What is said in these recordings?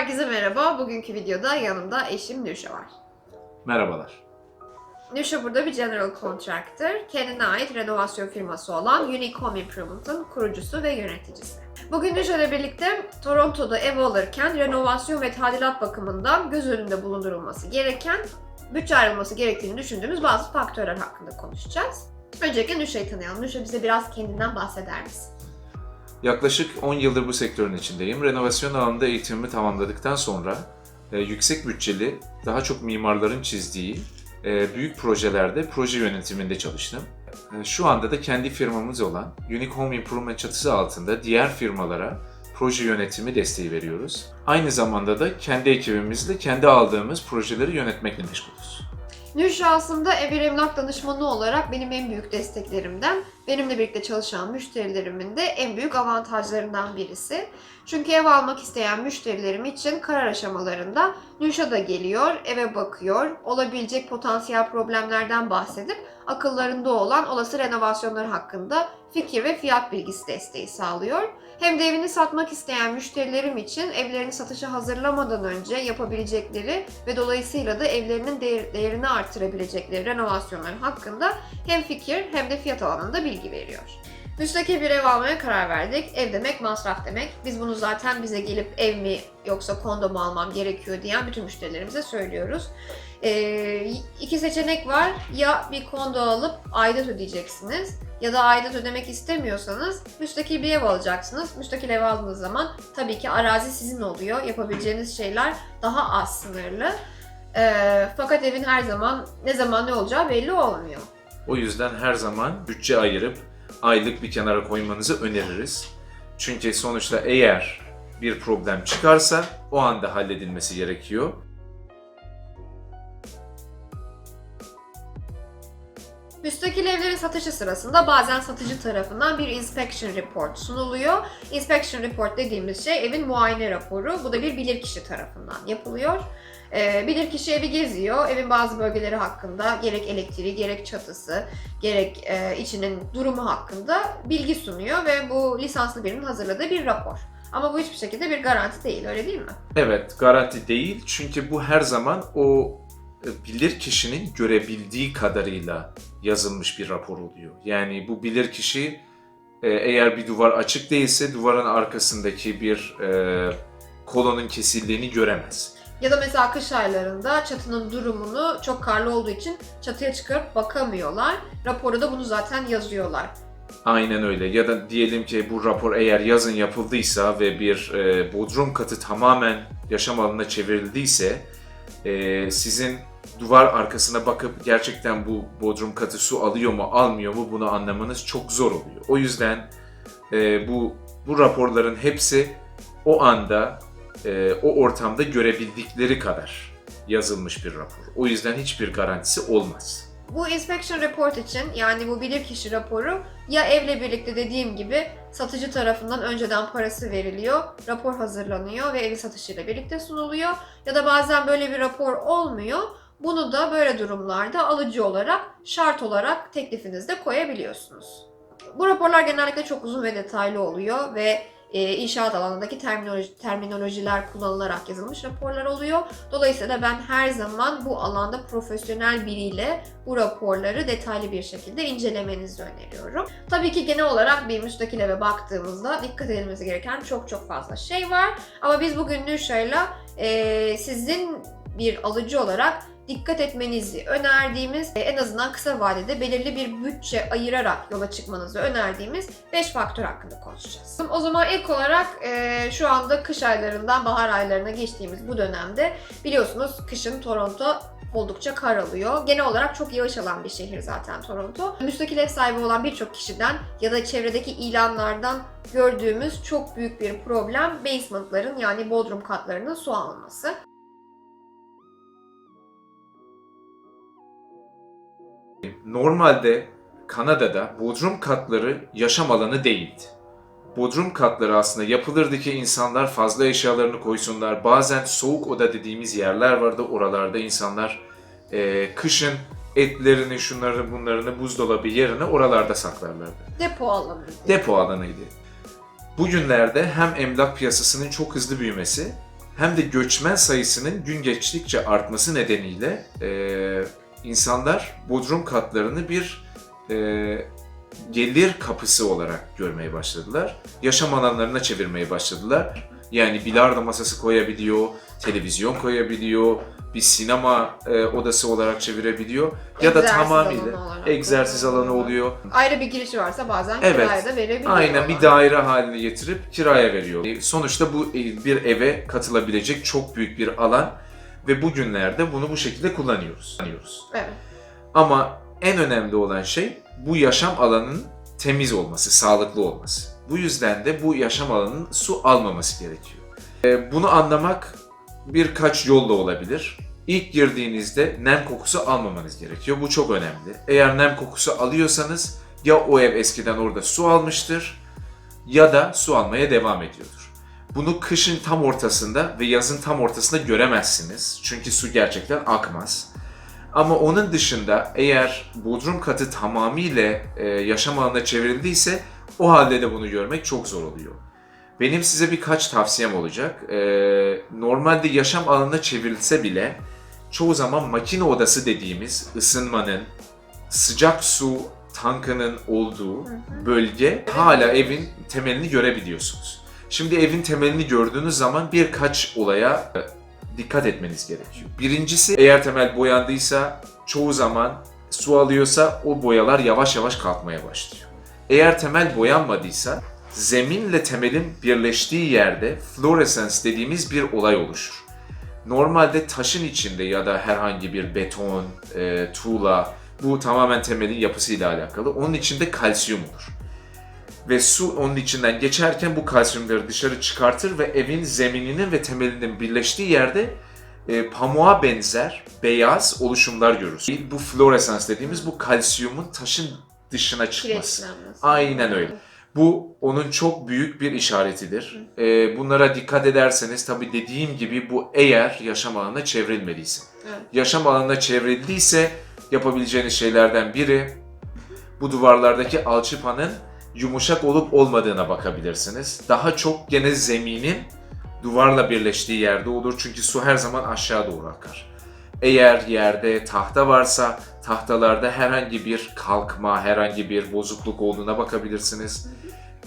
Herkese merhaba. Bugünkü videoda yanımda eşim Nüşe var. Merhabalar. Nüşe burada bir general contractor. Kendine ait renovasyon firması olan Unique Home Improvement'ın kurucusu ve yöneticisi. Bugün Nüşe'yle birlikte Toronto'da ev alırken renovasyon ve tadilat bakımından göz önünde bulundurulması gereken, bütçe ayrılması gerektiğini düşündüğümüz bazı faktörler hakkında konuşacağız. Öncelikle Nüşe'yi tanıyalım. Nüşe bize biraz kendinden bahseder misin? Yaklaşık 10 yıldır bu sektörün içindeyim. Renovasyon alanında eğitimimi tamamladıktan sonra e, yüksek bütçeli, daha çok mimarların çizdiği e, büyük projelerde proje yönetiminde çalıştım. E, şu anda da kendi firmamız olan Unique Home Improvement çatısı altında diğer firmalara proje yönetimi desteği veriyoruz. Aynı zamanda da kendi ekibimizle kendi aldığımız projeleri yönetmekle meşgulüz. Nüşa aslında bir emlak danışmanı olarak benim en büyük desteklerimden, benimle birlikte çalışan müşterilerimin de en büyük avantajlarından birisi. Çünkü ev almak isteyen müşterilerim için karar aşamalarında Nüşa da geliyor, eve bakıyor, olabilecek potansiyel problemlerden bahsedip akıllarında olan olası renovasyonlar hakkında fikir ve fiyat bilgisi desteği sağlıyor. Hem de evini satmak isteyen müşterilerim için evlerini satışa hazırlamadan önce yapabilecekleri ve dolayısıyla da evlerinin değer- değerini artırabilecekleri renovasyonlar hakkında hem fikir hem de fiyat alanında bilgi veriyor. Müstakil bir ev almaya karar verdik. Ev demek masraf demek. Biz bunu zaten bize gelip ev mi yoksa kondo mu almam gerekiyor diyen bütün müşterilerimize söylüyoruz. Ee, iki seçenek var. Ya bir kondo alıp aidat ödeyeceksiniz ya da aidat ödemek istemiyorsanız müstakil bir ev alacaksınız. Müstakil ev aldığınız zaman tabii ki arazi sizin oluyor. Yapabileceğiniz şeyler daha az sınırlı. Ee, fakat evin her zaman ne zaman ne olacağı belli olmuyor. O yüzden her zaman bütçe ayırıp aylık bir kenara koymanızı öneririz. Çünkü sonuçta eğer bir problem çıkarsa o anda halledilmesi gerekiyor. Müstakil evlerin satışı sırasında bazen satıcı tarafından bir inspection report sunuluyor. Inspection report dediğimiz şey evin muayene raporu. Bu da bir bilirkişi tarafından yapılıyor. Ee, bilirkişi evi geziyor. Evin bazı bölgeleri hakkında gerek elektriği, gerek çatısı, gerek e, içinin durumu hakkında bilgi sunuyor ve bu lisanslı birinin hazırladığı bir rapor. Ama bu hiçbir şekilde bir garanti değil, öyle değil mi? Evet, garanti değil çünkü bu her zaman o e, bilir kişinin görebildiği kadarıyla yazılmış bir rapor oluyor. Yani bu bilir kişi e, eğer bir duvar açık değilse duvarın arkasındaki bir e, kolonun kesildiğini göremez. Ya da mesela kış aylarında çatının durumunu çok karlı olduğu için çatıya çıkarıp bakamıyorlar. Raporu da bunu zaten yazıyorlar. Aynen öyle. Ya da diyelim ki bu rapor eğer yazın yapıldıysa ve bir e, bodrum katı tamamen yaşam alanına çevrildiyse e, sizin duvar arkasına bakıp gerçekten bu bodrum katı su alıyor mu almıyor mu bunu anlamanız çok zor oluyor. O yüzden e, bu bu raporların hepsi o anda e, o ortamda görebildikleri kadar yazılmış bir rapor. O yüzden hiçbir garantisi olmaz. Bu inspection report için yani bu bilirkişi raporu ya evle birlikte dediğim gibi satıcı tarafından önceden parası veriliyor, rapor hazırlanıyor ve evi satışıyla birlikte sunuluyor ya da bazen böyle bir rapor olmuyor. Bunu da böyle durumlarda alıcı olarak şart olarak teklifinizde koyabiliyorsunuz. Bu raporlar genellikle çok uzun ve detaylı oluyor ve e, inşaat alanındaki terminoloji, terminolojiler kullanılarak yazılmış raporlar oluyor. Dolayısıyla ben her zaman bu alanda profesyonel biriyle bu raporları detaylı bir şekilde incelemenizi öneriyorum. Tabii ki genel olarak bir müstakil eve baktığımızda dikkat edilmesi gereken çok çok fazla şey var. Ama biz bugün Nüşa'yla e, sizin bir alıcı olarak dikkat etmenizi önerdiğimiz, e, en azından kısa vadede belirli bir bütçe ayırarak yola çıkmanızı önerdiğimiz 5 faktör hakkında konuşacağız. O zaman ilk olarak e, şu anda kış aylarından bahar aylarına geçtiğimiz bu dönemde biliyorsunuz kışın Toronto oldukça kar alıyor. Genel olarak çok yağış alan bir şehir zaten Toronto. Müstakil ev sahibi olan birçok kişiden ya da çevredeki ilanlardan gördüğümüz çok büyük bir problem basementların yani bodrum katlarının su alması. Normalde Kanada'da bodrum katları yaşam alanı değildi. Bodrum katları aslında yapılırdı ki insanlar fazla eşyalarını koysunlar. Bazen soğuk oda dediğimiz yerler vardı. Oralarda insanlar e, kışın etlerini, şunları bunlarını buzdolabı yerine oralarda saklarlardı. Depo alanı. Depo alanıydı. Bugünlerde hem emlak piyasasının çok hızlı büyümesi hem de göçmen sayısının gün geçtikçe artması nedeniyle e, insanlar bodrum katlarını bir e, gelir kapısı olarak görmeye başladılar. Yaşam alanlarına çevirmeye başladılar. Yani bilardo masası koyabiliyor, televizyon koyabiliyor, bir sinema e, odası olarak çevirebiliyor ya da Egzersiz tamamıyla alanı egzersiz alanı oluyor. Ayrı bir girişi varsa bazen Evet. kiraya da verebiliyor. Aynen bir daire haline getirip kiraya veriyor. E, Sonuçta bu e, bir eve katılabilecek çok büyük bir alan ve bugünlerde bunu bu şekilde kullanıyoruz. kullanıyoruz. Evet. Ama en önemli olan şey bu yaşam alanının temiz olması, sağlıklı olması. Bu yüzden de bu yaşam alanının su almaması gerekiyor. E, Bunu anlamak birkaç yolla olabilir. İlk girdiğinizde nem kokusu almamanız gerekiyor. Bu çok önemli. Eğer nem kokusu alıyorsanız ya o ev eskiden orada su almıştır ya da su almaya devam ediyordur. Bunu kışın tam ortasında ve yazın tam ortasında göremezsiniz. Çünkü su gerçekten akmaz. Ama onun dışında eğer bodrum katı tamamıyla e, yaşam alanına çevrildiyse o halde de bunu görmek çok zor oluyor. Benim size birkaç tavsiyem olacak. E, normalde yaşam alanına çevrilse bile çoğu zaman makine odası dediğimiz ısınmanın, sıcak su tankının olduğu bölge hala evin temelini görebiliyorsunuz. Şimdi evin temelini gördüğünüz zaman birkaç olaya e, dikkat etmeniz gerekiyor. Birincisi eğer temel boyandıysa çoğu zaman su alıyorsa o boyalar yavaş yavaş kalkmaya başlıyor. Eğer temel boyanmadıysa zeminle temelin birleştiği yerde fluoresans dediğimiz bir olay oluşur. Normalde taşın içinde ya da herhangi bir beton, e, tuğla bu tamamen temelin yapısıyla alakalı. Onun içinde kalsiyum olur. Ve su onun içinden geçerken bu kalsiyumları dışarı çıkartır ve evin zemininin ve temelinin birleştiği yerde e, pamuğa benzer beyaz oluşumlar görürsün. Bu fluoresans dediğimiz bu kalsiyumun taşın dışına çıkması. Aynen öyle. Bu onun çok büyük bir işaretidir. Ee, bunlara dikkat ederseniz tabii dediğim gibi bu eğer yaşam alanına çevrilmediyse. Evet. Yaşam alanına çevrildiyse yapabileceğiniz şeylerden biri bu duvarlardaki alçıpanın yumuşak olup olmadığına bakabilirsiniz. Daha çok gene zeminin duvarla birleştiği yerde olur çünkü su her zaman aşağı doğru akar. Eğer yerde tahta varsa tahtalarda herhangi bir kalkma, herhangi bir bozukluk olduğuna bakabilirsiniz.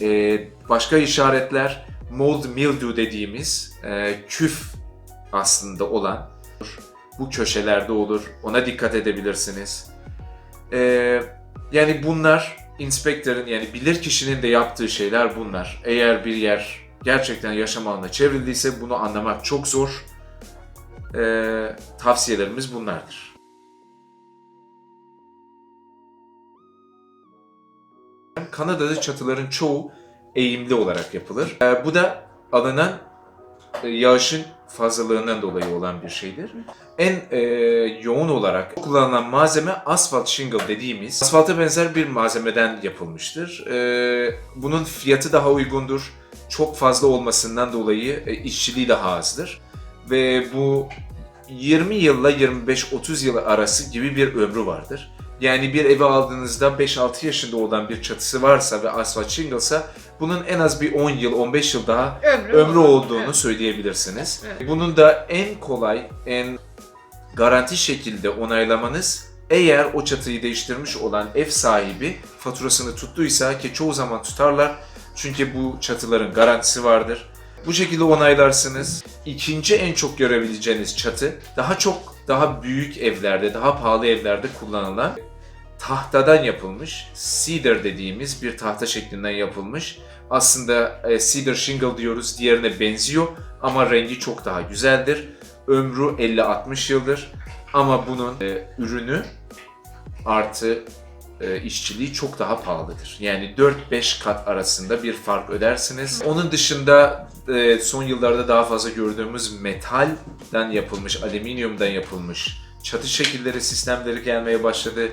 Ee, başka işaretler mold mildew dediğimiz e, küf aslında olan bu köşelerde olur. Ona dikkat edebilirsiniz. Ee, yani bunlar inspektörün yani bilir kişinin de yaptığı şeyler bunlar. Eğer bir yer gerçekten yaşam alanına çevrildiyse bunu anlamak çok zor. Ee, tavsiyelerimiz bunlardır. Kanada'da çatıların çoğu eğimli olarak yapılır. Ee, bu da alınan e, yağışın fazlalığından dolayı olan bir şeydir. En e, yoğun olarak kullanılan malzeme asfalt shingle dediğimiz asfalta benzer bir malzemeden yapılmıştır. E, bunun fiyatı daha uygundur. Çok fazla olmasından dolayı e, işçiliği daha azdır. Ve bu 20 yılla 25-30 yıl arası gibi bir ömrü vardır. Yani bir evi aldığınızda 5-6 yaşında olan bir çatısı varsa ve asfalt shingle'sa bunun en az bir 10 yıl, 15 yıl daha Ömrü, ömrü olduğunu Evet. söyleyebilirsiniz. Evet. Bunun da en kolay, en garanti şekilde onaylamanız eğer o çatıyı değiştirmiş olan ev sahibi faturasını tuttuysa ki çoğu zaman tutarlar çünkü bu çatıların garantisi vardır. Bu şekilde onaylarsınız. İkinci en çok görebileceğiniz çatı daha çok daha büyük evlerde, daha pahalı evlerde kullanılan tahtadan yapılmış, cedar dediğimiz bir tahta şeklinden yapılmış. Aslında e, cedar shingle diyoruz, diğerine benziyor ama rengi çok daha güzeldir. Ömrü 50-60 yıldır ama bunun e, ürünü artı e, işçiliği çok daha pahalıdır. Yani 4-5 kat arasında bir fark ödersiniz. Onun dışında e, son yıllarda daha fazla gördüğümüz metalden yapılmış, alüminyumdan yapılmış çatı şekilleri, sistemleri gelmeye başladı.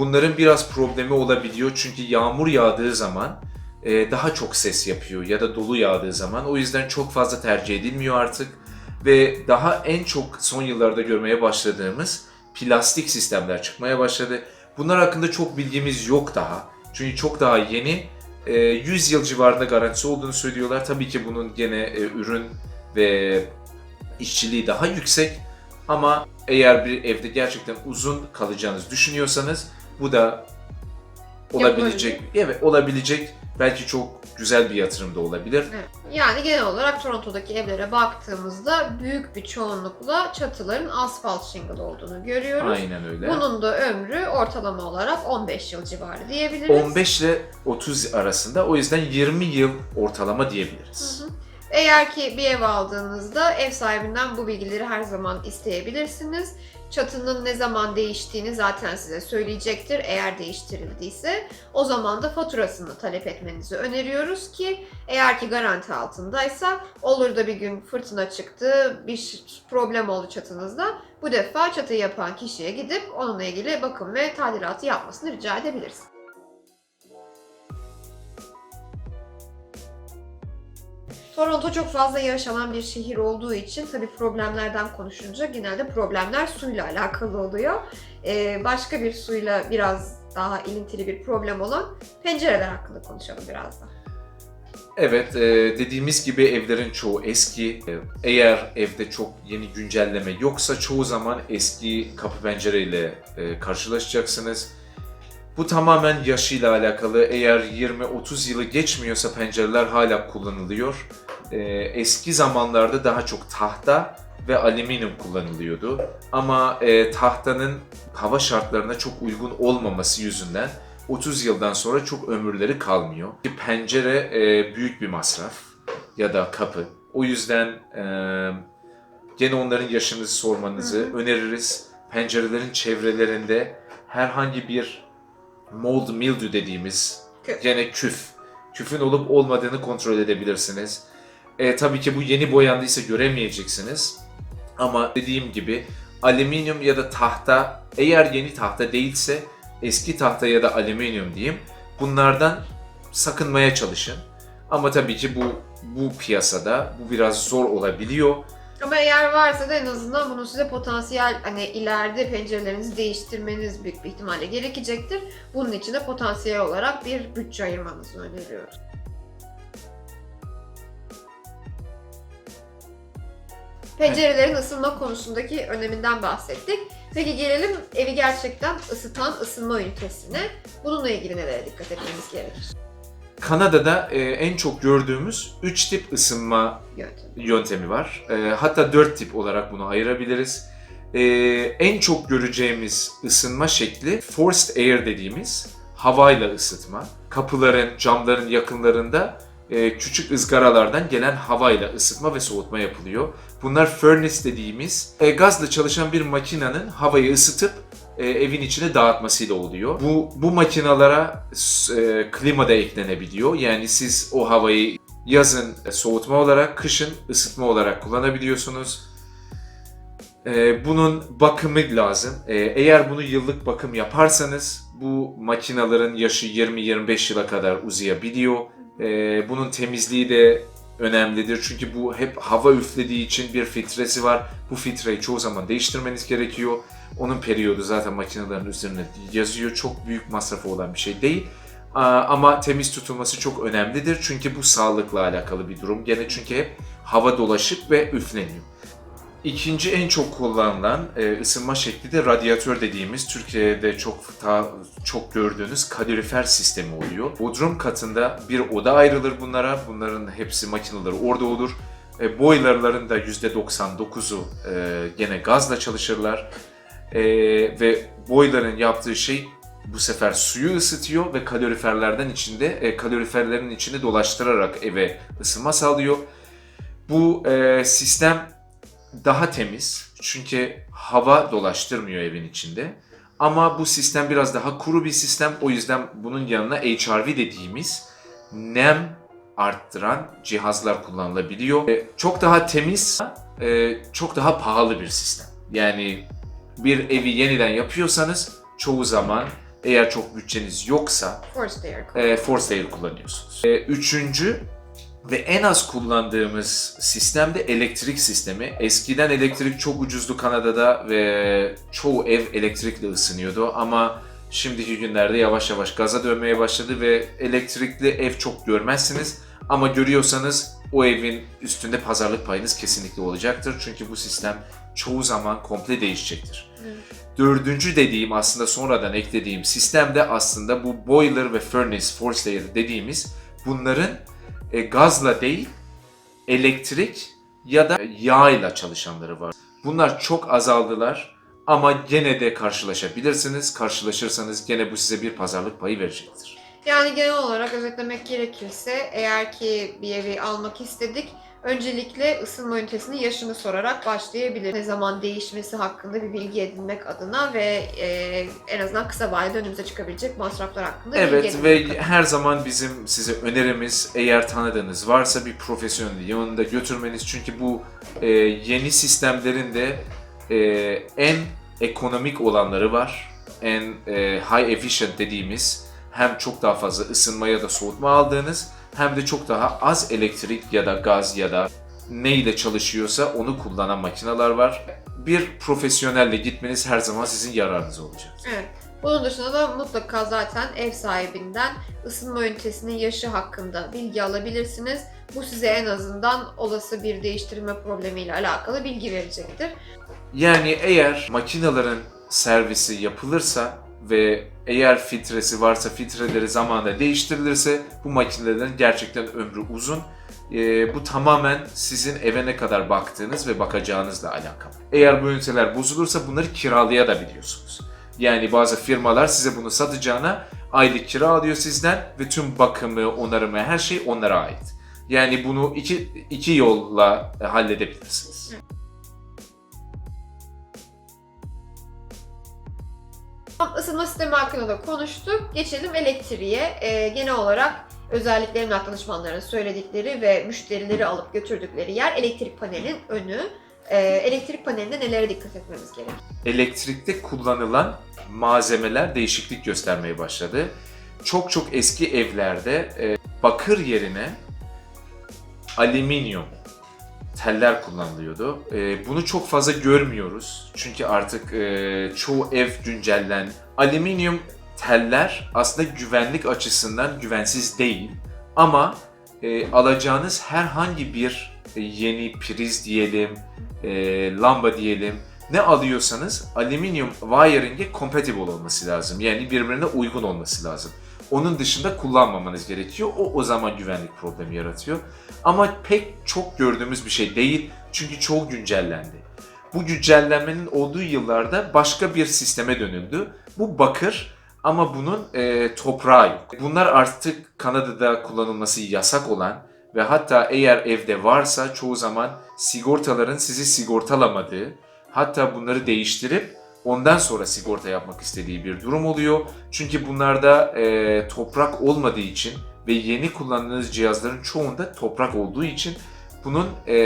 Bunların biraz problemi olabiliyor çünkü yağmur yağdığı zaman e, daha çok ses yapıyor ya da dolu yağdığı zaman. O yüzden çok fazla tercih edilmiyor artık. Ve daha en çok son yıllarda görmeye başladığımız plastik sistemler çıkmaya başladı. Bunlar hakkında çok bilgimiz yok daha. Çünkü çok daha yeni. E, 100 yıl civarında garantisi olduğunu söylüyorlar. Tabii ki bunun gene e, ürün ve işçiliği daha yüksek ama eğer bir evde gerçekten uzun kalacağınızı düşünüyorsanız bu da olabilecek, evet olabilecek belki çok güzel bir yatırım da olabilir. Evet. Yani genel olarak Toronto'daki evlere baktığımızda büyük bir çoğunlukla çatıların asfalt shingle olduğunu görüyoruz. Aynen öyle. Bunun da ömrü ortalama olarak 15 yıl civarı diyebiliriz. 15 ile 30 arasında o yüzden 20 yıl ortalama Hı diyebiliriz. hı. Eğer ki bir ev aldığınızda ev sahibinden bu bilgileri her zaman isteyebilirsiniz. Çatının ne zaman değiştiğini zaten size söyleyecektir eğer değiştirildiyse. O zaman da faturasını talep etmenizi öneriyoruz ki eğer ki garanti altındaysa olur da bir gün fırtına çıktı, bir problem oldu çatınızda. Bu defa çatıyı yapan kişiye gidip onunla ilgili bakım ve tadilatı yapmasını rica edebiliriz. Toronto çok fazla yaşanan bir şehir olduğu için tabii problemlerden konuşunca genelde problemler suyla alakalı oluyor. Ee, başka bir suyla biraz daha ilintili bir problem olan pencereler hakkında konuşalım biraz da. Evet, e, dediğimiz gibi evlerin çoğu eski. E, Eğer evde çok yeni güncelleme yoksa çoğu zaman eski kapı pencereyle e, karşılaşacaksınız. Bu tamamen yaşıyla alakalı. Eğer 20-30 yılı geçmiyorsa pencereler hala kullanılıyor. E, Eski zamanlarda daha çok tahta ve alüminyum kullanılıyordu. Ama e, tahtanın hava şartlarına çok uygun olmaması yüzünden 30 yıldan sonra çok ömürleri kalmıyor. Ki Pencere e, büyük bir masraf ya da kapı. O yüzden e, gene onların yaşını sormanızı Hı öneririz. Pencerelerin çevrelerinde herhangi bir mold mildew dediğimiz Küf. gene küf. Küfün olup olmadığını kontrol edebilirsiniz. E, tabii ki bu yeni boyandıysa göremeyeceksiniz. Ama dediğim gibi alüminyum ya da tahta eğer yeni tahta değilse eski tahta ya da alüminyum diyeyim bunlardan sakınmaya çalışın. Ama tabii ki bu bu piyasada bu biraz zor olabiliyor. Ama eğer varsa da en azından bunun size potansiyel hani ileride pencerelerinizi değiştirmeniz büyük bir ihtimalle gerekecektir. Bunun için de potansiyel olarak bir bütçe ayırmanızı öneriyoruz. Pencerelerin ısınma konusundaki öneminden bahsettik. Peki gelelim evi gerçekten ısıtan ısınma ünitesine. Bununla ilgili nelere dikkat etmemiz gerekir? Kanada'da e, en çok gördüğümüz 3 tip ısınma Yöntem. yöntemi var. E, hatta 4 tip olarak bunu ayırabiliriz. E, en çok göreceğimiz ısınma şekli forced air dediğimiz havayla ısıtma. Kapıların, camların yakınlarında e, küçük ızgaralardan gelen havayla ısıtma ve soğutma yapılıyor. Bunlar furnace dediğimiz e, gazla çalışan bir makinenin havayı ısıtıp e, evin içine dağıtmasıyla oluyor. Bu bu makinalara e, klima da eklenebiliyor. Yani siz o havayı yazın soğutma olarak, kışın ısıtma olarak kullanabiliyorsunuz. E, bunun bakımı lazım. E, eğer bunu yıllık bakım yaparsanız bu makinaların yaşı 20-25 yıla kadar uzayabiliyor. E, bunun temizliği de önemlidir. Çünkü bu hep hava üflediği için bir filtresi var. Bu filtreyi çoğu zaman değiştirmeniz gerekiyor. Onun periyodu zaten makinelerin üzerine yazıyor. Çok büyük masrafı olan bir şey değil. Ama temiz tutulması çok önemlidir. Çünkü bu sağlıkla alakalı bir durum. Gene çünkü hep hava dolaşıp ve üfleniyor. İkinci en çok kullanılan e, ısınma şekli de radyatör dediğimiz Türkiye'de çok ta- çok gördüğünüz kalorifer sistemi oluyor. Bodrum katında bir oda ayrılır bunlara. Bunların hepsi makineleri orada olur. E, boilerların da %99'u e, gene gazla çalışırlar. E, ve boiler'ın yaptığı şey bu sefer suyu ısıtıyor ve kaloriferlerden içinde e, kaloriferlerin içini dolaştırarak eve ısınma sağlıyor. Bu e, sistem daha temiz çünkü hava dolaştırmıyor evin içinde. Ama bu sistem biraz daha kuru bir sistem. O yüzden bunun yanına HRV dediğimiz nem arttıran cihazlar kullanılabiliyor. E, Çok daha temiz, e, çok daha pahalı bir sistem. Yani bir evi yeniden yapıyorsanız çoğu zaman eğer çok bütçeniz yoksa Forced air e, Forced Air kullanıyorsunuz. E, üçüncü ve en az kullandığımız sistem de elektrik sistemi. Eskiden elektrik çok ucuzdu Kanada'da ve çoğu ev elektrikle ısınıyordu ama şimdiki günlerde yavaş yavaş gaza dönmeye başladı ve elektrikli ev çok görmezsiniz. Ama görüyorsanız o evin üstünde pazarlık payınız kesinlikle olacaktır. Çünkü bu sistem çoğu zaman komple değişecektir. Evet. Dördüncü dediğim aslında sonradan eklediğim sistemde aslında bu boiler ve furnace, force layer dediğimiz bunların e, gazla değil elektrik ya da yağ çalışanları var. Bunlar çok azaldılar ama gene de karşılaşabilirsiniz. Karşılaşırsanız gene bu size bir pazarlık payı verecektir. Yani genel olarak özetlemek gerekirse eğer ki bir evi almak istedik öncelikle ısınma ünitesinin yaşını sorarak başlayabilir. Ne zaman değişmesi hakkında bir bilgi edinmek adına ve e, en azından kısa vadede önümüze çıkabilecek masraflar hakkında bilgi Evet edinmek ve adına. her zaman bizim size önerimiz eğer tanıdığınız varsa bir profesyonel yanında götürmeniz. Çünkü bu e, yeni sistemlerin de e, en ekonomik olanları var. En e, high efficient dediğimiz hem çok daha fazla ısınma ya da soğutma aldığınız hem de çok daha az elektrik ya da gaz ya da ne ile çalışıyorsa onu kullanan makineler var. Bir profesyonelle gitmeniz her zaman sizin yararınız olacak. Evet. Bunun dışında da mutlaka zaten ev sahibinden ısınma ünitesinin yaşı hakkında bilgi alabilirsiniz. Bu size en azından olası bir değiştirme problemiyle alakalı bilgi verecektir. Yani eğer makinelerin servisi yapılırsa ve eğer filtresi varsa filtreleri zamanında değiştirilirse bu makinelerin gerçekten ömrü uzun. Ee, bu tamamen sizin eve ne kadar baktığınız ve bakacağınızla alakalı. Eğer bu üniteler bozulursa bunları kiralayabiliyorsunuz. Yani bazı firmalar size bunu satacağına aylık kira alıyor sizden ve tüm bakımı, onarımı her şey onlara ait. Yani bunu iki, iki yolla e, halledebilirsiniz. Isınma sistemi hakkında da konuştuk. Geçelim elektriğe. Ee, genel olarak özellikle emlak danışmanlarının söyledikleri ve müşterileri alıp götürdükleri yer elektrik panelinin önü. Ee, elektrik panelinde nelere dikkat etmemiz gerek? elektrikte kullanılan malzemeler değişiklik göstermeye başladı. Çok çok eski evlerde e, bakır yerine alüminyum teller kullanılıyordu. E, bunu çok fazla görmüyoruz. Çünkü artık e, çoğu ev güncellen. Alüminyum teller aslında güvenlik açısından güvensiz değil. Ama e, alacağınız herhangi bir e, yeni priz diyelim, e, lamba diyelim, ne alıyorsanız alüminyum wiring'e compatible olması lazım. Yani birbirine uygun olması lazım. Onun dışında kullanmamanız gerekiyor. O o zaman güvenlik problemi yaratıyor. Ama pek çok gördüğümüz bir şey değil. Çünkü çoğu güncellendi. Bu güncellenmenin olduğu yıllarda başka bir sisteme dönüldü. Bu bakır ama bunun e, toprağı yok. Bunlar artık Kanada'da kullanılması yasak olan ve hatta eğer evde varsa çoğu zaman sigortaların sizi sigortalamadığı, hatta bunları değiştirip ondan sonra sigorta yapmak istediği bir durum oluyor. Çünkü bunlarda e, toprak olmadığı için ve yeni kullandığınız cihazların çoğunda toprak olduğu için bunun e,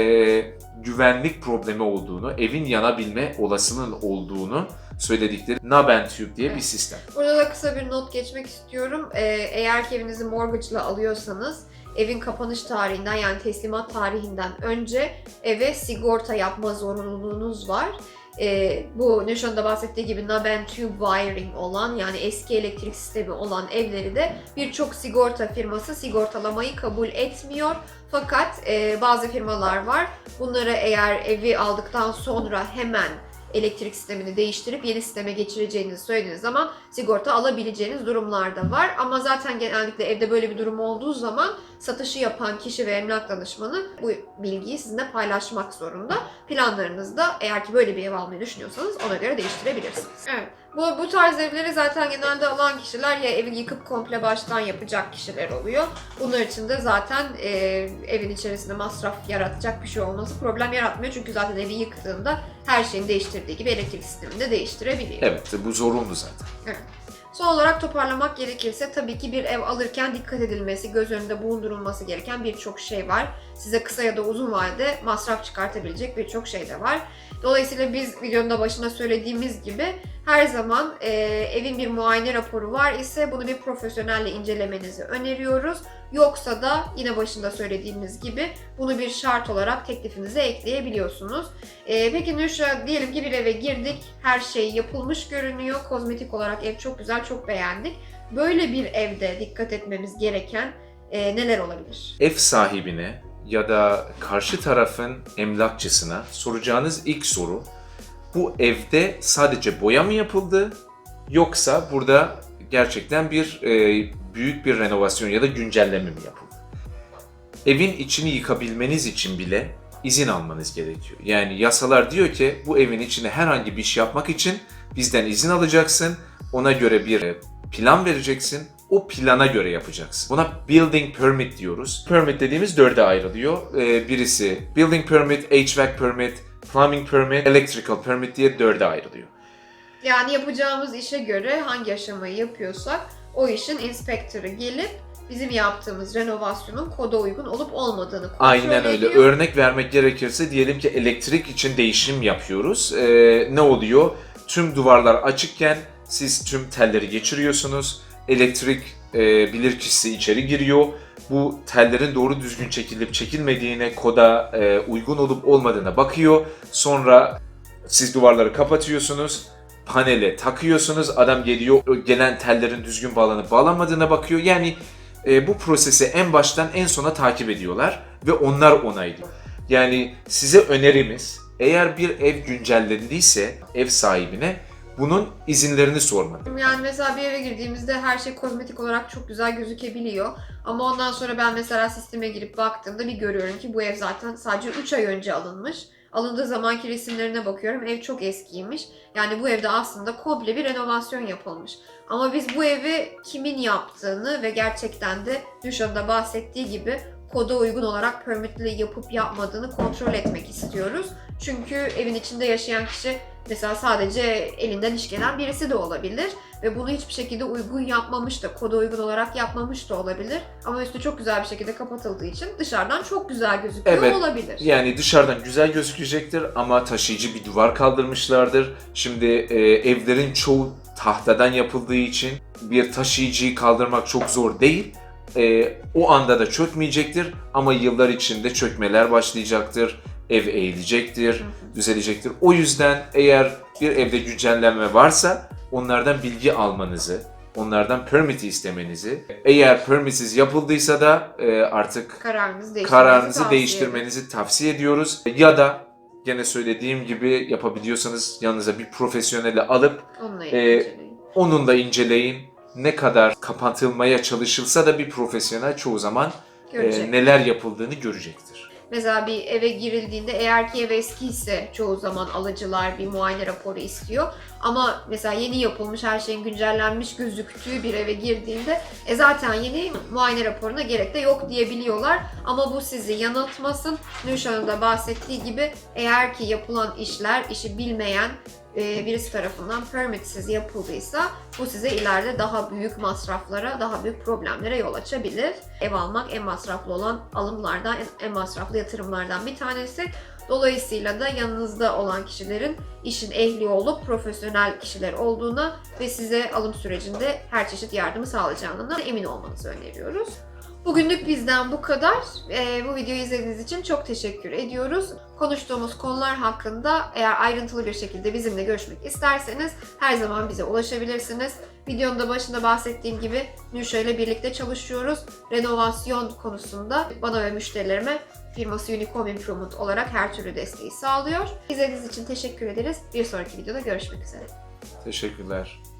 güvenlik problemi olduğunu, evin yanabilme olasılığının olduğunu söyledikleri Nabentube diye bir sistem. Burada da kısa bir not geçmek istiyorum. Ee, eğer ki evinizi mortgage'la alıyorsanız evin kapanış tarihinden yani teslimat tarihinden önce eve sigorta yapma zorunluluğunuz var. Ee, bu Nüşan'ın da bahsettiği gibi Naben Tube Wiring olan yani eski elektrik sistemi olan evleri de birçok sigorta firması sigortalamayı kabul etmiyor. Fakat e, bazı firmalar var. Bunları eğer evi aldıktan sonra hemen elektrik sistemini değiştirip yeni sisteme geçireceğinizi söylediğiniz zaman sigorta alabileceğiniz durumlar da var. Ama zaten genellikle evde böyle bir durum olduğu zaman satışı yapan kişi ve emlak danışmanı bu bilgiyi sizinle paylaşmak zorunda. Planlarınızda eğer ki böyle bir ev almayı düşünüyorsanız ona göre değiştirebilirsiniz. Evet. Bu, bu tarz evleri zaten genelde alan kişiler ya evi yıkıp komple baştan yapacak kişiler oluyor. Bunlar için de zaten e, evin içerisinde masraf yaratacak bir şey olması problem yaratmıyor. Çünkü zaten evi yıktığında her şeyin değiştirdiği gibi elektrik sistemini de değiştirebiliyor. Evet, bu zorunlu zaten. Son olarak toparlamak gerekirse tabii ki bir ev alırken dikkat edilmesi, göz önünde bulundurulması gereken birçok şey var. Size kısa ya da uzun vadede masraf çıkartabilecek birçok şey de var. Dolayısıyla biz videonun da başında söylediğimiz gibi her zaman e, evin bir muayene raporu var ise bunu bir profesyonelle incelemenizi öneriyoruz. Yoksa da yine başında söylediğimiz gibi bunu bir şart olarak teklifinize ekleyebiliyorsunuz. E, peki Nüşra diyelim ki bir eve girdik, her şey yapılmış görünüyor, kozmetik olarak ev çok güzel, çok beğendik. Böyle bir evde dikkat etmemiz gereken e, neler olabilir? Ev sahibine ya da karşı tarafın emlakçısına soracağınız ilk soru bu evde sadece boya mı yapıldı yoksa burada gerçekten bir e, büyük bir renovasyon ya da güncelleme mi yapıldı? Evin içini yıkabilmeniz için bile izin almanız gerekiyor. Yani yasalar diyor ki bu evin içine herhangi bir iş yapmak için bizden izin alacaksın. Ona göre bir e, plan vereceksin. O plana göre yapacaksın. Buna building permit diyoruz. Permit dediğimiz dörde ayrılıyor. Ee, birisi building permit, HVAC permit, plumbing permit, electrical permit diye dörde ayrılıyor. Yani yapacağımız işe göre hangi aşamayı yapıyorsak o işin inspektörü gelip bizim yaptığımız renovasyonun koda uygun olup olmadığını kontrol Aynen öyle. ediyor. Örnek vermek gerekirse diyelim ki elektrik için değişim yapıyoruz. Ee, ne oluyor? Tüm duvarlar açıkken siz tüm telleri geçiriyorsunuz. Elektrik e, bilirkişisi içeri giriyor. Bu tellerin doğru düzgün çekilip çekilmediğine, koda e, uygun olup olmadığına bakıyor. Sonra siz duvarları kapatıyorsunuz. Panele takıyorsunuz. Adam geliyor gelen tellerin düzgün bağlanıp bağlanmadığına bakıyor. Yani e, bu prosesi en baştan en sona takip ediyorlar ve onlar onaylıyor. Yani size önerimiz eğer bir ev güncellendiyse ev sahibine bunun izinlerini sormak. Yani mesela bir eve girdiğimizde her şey kozmetik olarak çok güzel gözükebiliyor. Ama ondan sonra ben mesela sisteme girip baktığımda bir görüyorum ki bu ev zaten sadece 3 ay önce alınmış. Alındığı zamanki resimlerine bakıyorum. Ev çok eskiymiş. Yani bu evde aslında komple bir renovasyon yapılmış. Ama biz bu evi kimin yaptığını ve gerçekten de Nüşan'ın da bahsettiği gibi koda uygun olarak permitli yapıp yapmadığını kontrol etmek istiyoruz. Çünkü evin içinde yaşayan kişi mesela sadece elinden iş gelen birisi de olabilir ve bunu hiçbir şekilde uygun yapmamış da, koda uygun olarak yapmamış da olabilir. Ama üstü çok güzel bir şekilde kapatıldığı için dışarıdan çok güzel gözüküyor Evet. olabilir. Yani dışarıdan güzel gözükecektir ama taşıyıcı bir duvar kaldırmışlardır. Şimdi e, evlerin çoğu tahtadan yapıldığı için bir taşıyıcıyı kaldırmak çok zor değil. E, o anda da çökmeyecektir ama yıllar içinde çökmeler başlayacaktır. Ev eğilecektir, düzelecektir. O yüzden eğer bir evde güncellenme varsa onlardan bilgi almanızı, onlardan permit istemenizi, eğer permitsiz yapıldıysa da e, artık Kararınızı değiştirmenizi kararınızı tavsiye değiştirmenizi tavsiye ediyoruz. Ya da gene söylediğim gibi yapabiliyorsanız yanınıza bir profesyoneli alıp. Onunla ilgili. onunla inceleyin. Ne kadar kapatılmaya çalışılsa da bir profesyonel çoğu zaman e, neler yapıldığını görecektir. Mesela bir eve girildiğinde eğer ki ev eskiyse çoğu zaman alıcılar bir muayene raporu istiyor. Ama mesela yeni yapılmış her şeyin güncellenmiş gözüktüğü bir eve girdiğinde e zaten yeni muayene raporuna gerek de yok diyebiliyorlar. Ama bu sizi yanıltmasın. Nüşan'ın da bahsettiği gibi eğer ki yapılan işler işi bilmeyen birisi tarafından permitsiz yapıldıysa bu size ileride daha büyük masraflara, daha büyük problemlere yol açabilir. Ev almak en masraflı olan alımlardan, en, en masraflı yatırımlardan bir tanesi. Dolayısıyla da yanınızda olan kişilerin işin ehli olup profesyonel kişiler olduğuna ve size alım sürecinde her çeşit yardımı sağlayacağına emin olmanızı öneriyoruz. Bugünlük bizden bu kadar. Ee, bu videoyu izlediğiniz için çok teşekkür ediyoruz. Konuştuğumuz konular hakkında eğer ayrıntılı bir şekilde bizimle görüşmek isterseniz her zaman bize ulaşabilirsiniz. Videonun da başında bahsettiğim gibi Nüşa ile birlikte çalışıyoruz. Renovasyon konusunda bana ve müşterilerime firması Unicom Improvement olarak her türlü desteği sağlıyor. İzlediğiniz için teşekkür ederiz. Bir sonraki videoda görüşmek üzere. Teşekkürler.